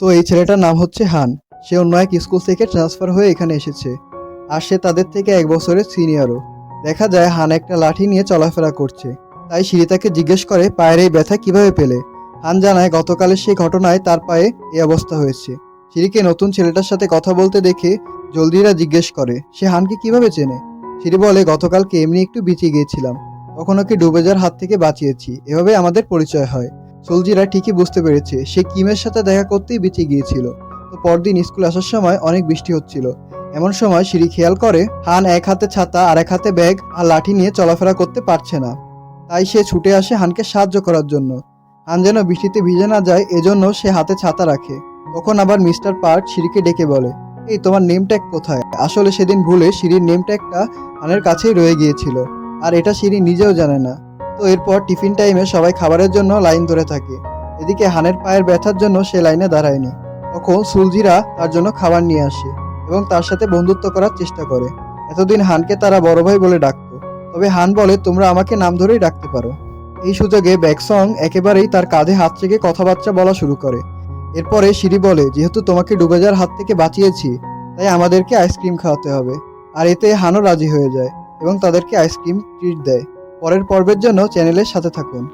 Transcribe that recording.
তো এই ছেলেটার নাম হচ্ছে হান। সে অন্য এক স্কুল থেকে ট্রান্সফার হয়ে এখানে এসেছে। আর সে তাদের থেকে এক বছরের সিনিয়রও দেখা যায় হান একটা লাঠি নিয়ে চলাফেরা করছে। তাই সিঁড়ি তাকে জিজ্ঞেস করে, পায়ের এই ব্যথা কীভাবে পেলে? হান জানায়, গতকালের সেই ঘটনায় তার পায়ে এই অবস্থা হয়েছে। সিঁড়িকে নতুন ছেলেটার সাথে কথা বলতে দেখে জলদিরা জিজ্ঞেস করে, সে হানকে কীভাবে চেনে? সিঁড়ি বলে, গতকালকে এমনি একটু বিচে গিয়েছিলাম। তখন ওকে ডুবে যাওয়ার হাত থেকে বাঁচিয়েছি। এভাবে আমাদের পরিচয় হয়। সোলজিরা ঠিকই বুঝতে পেরেছে, সে কিমের সাথে দেখা করতেই বেঁচে গিয়েছিল। তো পরদিন স্কুল আসার সময় অনেক বৃষ্টি হচ্ছিল। এমন সময় সিঁড়ি খেয়াল করে, হান এক হাতে ছাতা আর এক হাতে ব্যাগ আর লাঠি নিয়ে চলাফেরা করতে পারছে না। তাই সে ছুটে আসে হানকে সাহায্য করার জন্য। হান যেন বৃষ্টিতে ভিজে না যায়, এজন্য সে হাতে ছাতা রাখে। তখন আবার মিস্টার পার্ক সিঁড়িকে ডেকে বলে, এই, তোমার নেম ট্যাগ কোথায়? আসলে সেদিন ভুলে সিঁড়ির নেম ট্যাগটা হানের কাছেই রয়ে গিয়েছিল। আর এটা সিঁড়ি নিজেও জানে না। তো এরপর টিফিন টাইমে সবাই খাবারের জন্য লাইন ধরে থাকে। এদিকে হানের পায়ের ব্যথার জন্য সে লাইনে দাঁড়ায়নি। তখন সুলজিরা তার জন্য খাবার নিয়ে আসে এবং তার সাথে বন্ধুত্ব করার চেষ্টা করে। এতদিন হানকে তারা বড় ভাই বলে ডাকতো। তবে হান বলে, তোমরা আমাকে নাম ধরেই ডাকতে পারো। এই সুযোগে ব্যাকসং একেবারেই তার কাঁধে হাত থেকে কথাবার্তা বলা শুরু করে। এরপরে সিঁড়ি বলে, যেহেতু তোমাকে ডুবে যাওয়ার হাত থেকে বাঁচিয়েছি, তাই আমাদেরকে আইসক্রিম খাওয়াতে হবে। আর এতে হানও রাজি হয়ে যায় এবং তাদেরকে আইসক্রিম ট্রিট দেয়। পরের পর্বের জন্য চ্যানেলের সাথে থাকুন।